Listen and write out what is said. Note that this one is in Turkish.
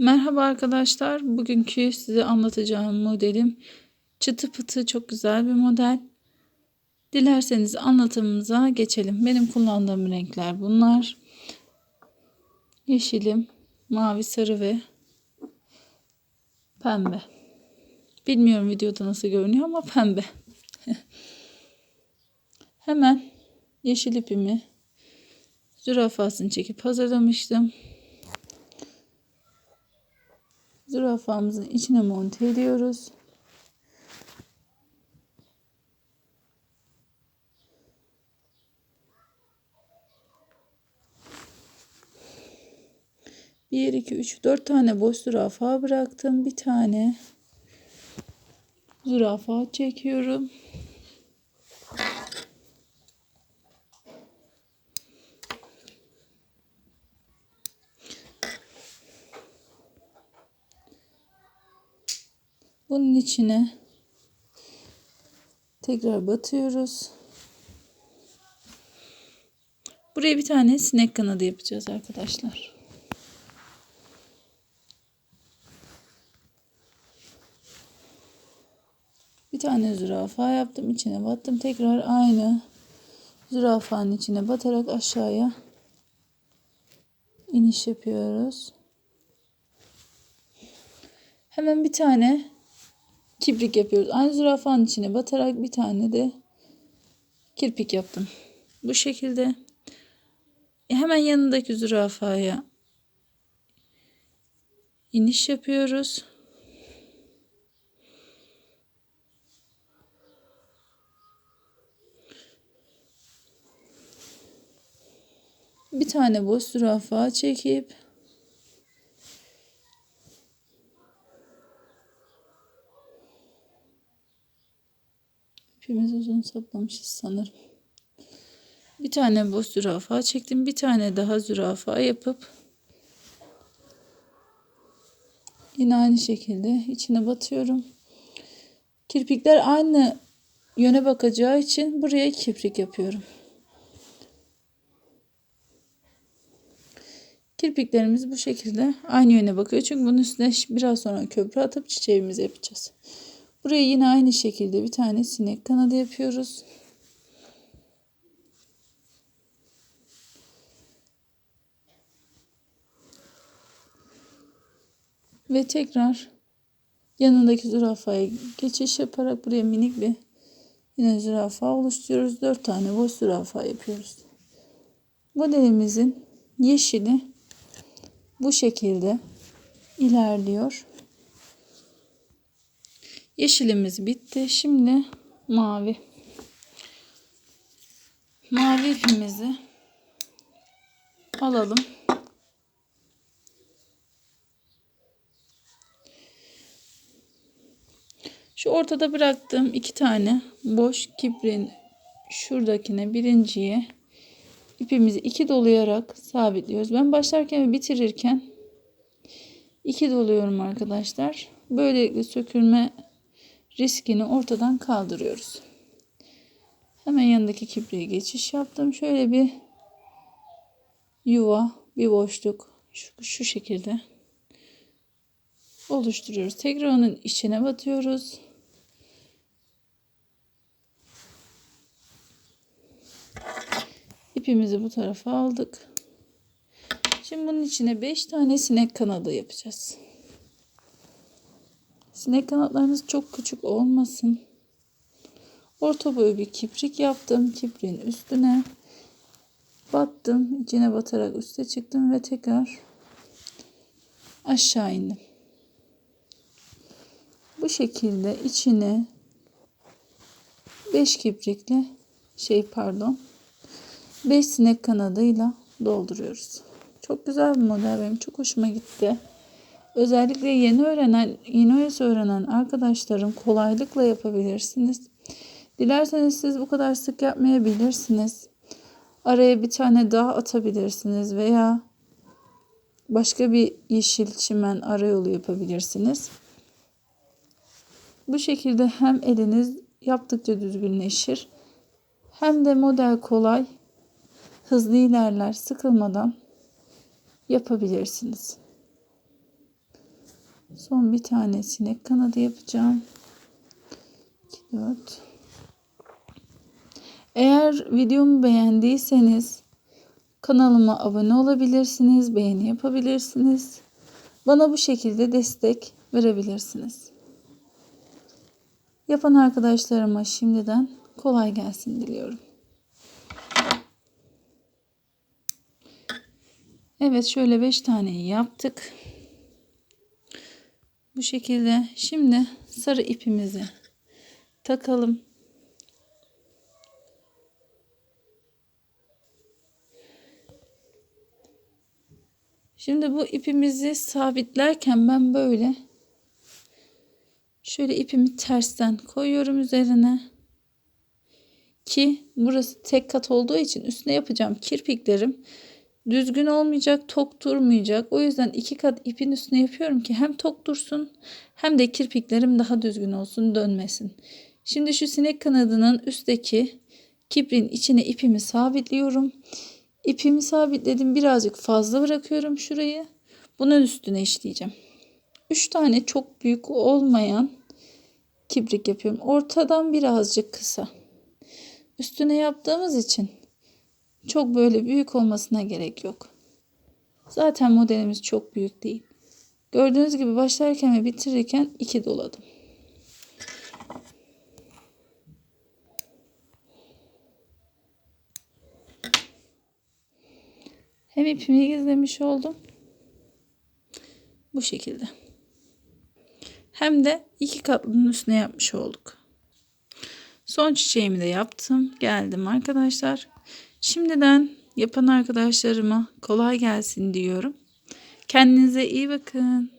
Merhaba arkadaşlar. Bugünkü size anlatacağım modelim çıtı pıtı çok güzel bir model. Dilerseniz anlatımımıza geçelim. Benim kullandığım renkler bunlar. Yeşilim, mavi, sarı ve pembe. Bilmiyorum videoda nasıl görünüyor ama pembe. Hemen yeşil ipimi zürafasını çekip hazırlamıştım. Zürafamızın içine monte ediyoruz. Bir, iki, üç, dört tane boş zürafa bıraktım. Bir tane zürafa çekiyorum. Bunun içine tekrar batıyoruz. Buraya bir tane sinek kanadı yapacağız arkadaşlar. Bir tane zürafa yaptım. içine battım. Tekrar aynı zürafanın içine batarak aşağıya iniş yapıyoruz. Hemen bir tane kibrik yapıyoruz. Aynı zürafanın içine batarak bir tane de kirpik yaptım. Bu şekilde hemen yanındaki zürafaya iniş yapıyoruz. Bir tane boş zürafa çekip İpimizi uzun saplamışız sanırım. Bir tane boş zürafa çektim. Bir tane daha zürafa yapıp yine aynı şekilde içine batıyorum. Kirpikler aynı yöne bakacağı için buraya kirpik yapıyorum. Kirpiklerimiz bu şekilde aynı yöne bakıyor. Çünkü bunun üstüne biraz sonra köprü atıp çiçeğimizi yapacağız. Buraya yine aynı şekilde bir tane sinek kanadı yapıyoruz. Ve tekrar yanındaki zürafaya geçiş yaparak buraya minik bir yine zürafa oluşturuyoruz. Dört tane boş zürafa yapıyoruz. Modelimizin yeşili bu şekilde ilerliyor. Yeşilimiz bitti. Şimdi mavi. Mavi ipimizi alalım. Şu ortada bıraktığım iki tane boş kibrin şuradakine birinciye ipimizi iki dolayarak sabitliyoruz. Ben başlarken ve bitirirken iki doluyorum arkadaşlar. Böylelikle sökülme riskini ortadan kaldırıyoruz. Hemen yanındaki kibriye geçiş yaptım. Şöyle bir yuva, bir boşluk şu, şu şekilde oluşturuyoruz. Tekrar onun içine batıyoruz. İpimizi bu tarafa aldık. Şimdi bunun içine 5 tane sinek kanadı yapacağız. Sinek kanatlarınız çok küçük olmasın. Orta boy bir kiprik yaptım. Kipriğin üstüne battım. içine batarak üste çıktım ve tekrar aşağı indim. Bu şekilde içine 5 kiprikle şey pardon 5 sinek kanadıyla dolduruyoruz. Çok güzel bir model benim çok hoşuma gitti. Özellikle yeni öğrenen, yeni oyası öğrenen arkadaşlarım kolaylıkla yapabilirsiniz. Dilerseniz siz bu kadar sık yapmayabilirsiniz. Araya bir tane daha atabilirsiniz veya başka bir yeşil çimen arayolu yapabilirsiniz. Bu şekilde hem eliniz yaptıkça düzgünleşir hem de model kolay, hızlı ilerler, sıkılmadan yapabilirsiniz. Son bir tane sinek kanadı yapacağım. 2, 4. Eğer videomu beğendiyseniz kanalıma abone olabilirsiniz, beğeni yapabilirsiniz. Bana bu şekilde destek verebilirsiniz. Yapan arkadaşlarıma şimdiden kolay gelsin diliyorum. Evet şöyle 5 tane yaptık. Bu şekilde şimdi sarı ipimizi takalım. Şimdi bu ipimizi sabitlerken ben böyle şöyle ipimi tersten koyuyorum üzerine ki burası tek kat olduğu için üstüne yapacağım kirpiklerim düzgün olmayacak, tok durmayacak. O yüzden iki kat ipin üstüne yapıyorum ki hem tok dursun hem de kirpiklerim daha düzgün olsun, dönmesin. Şimdi şu sinek kanadının üstteki kiprin içine ipimi sabitliyorum. İpimi sabitledim. Birazcık fazla bırakıyorum şurayı. Bunun üstüne işleyeceğim. 3 tane çok büyük olmayan kibrik yapıyorum. Ortadan birazcık kısa. Üstüne yaptığımız için çok böyle büyük olmasına gerek yok. Zaten modelimiz çok büyük değil. Gördüğünüz gibi başlarken ve bitirirken iki doladım. Hem ipimi gizlemiş oldum. Bu şekilde. Hem de iki katlının üstüne yapmış olduk. Son çiçeğimi de yaptım. Geldim arkadaşlar. Şimdiden yapan arkadaşlarıma kolay gelsin diyorum. Kendinize iyi bakın.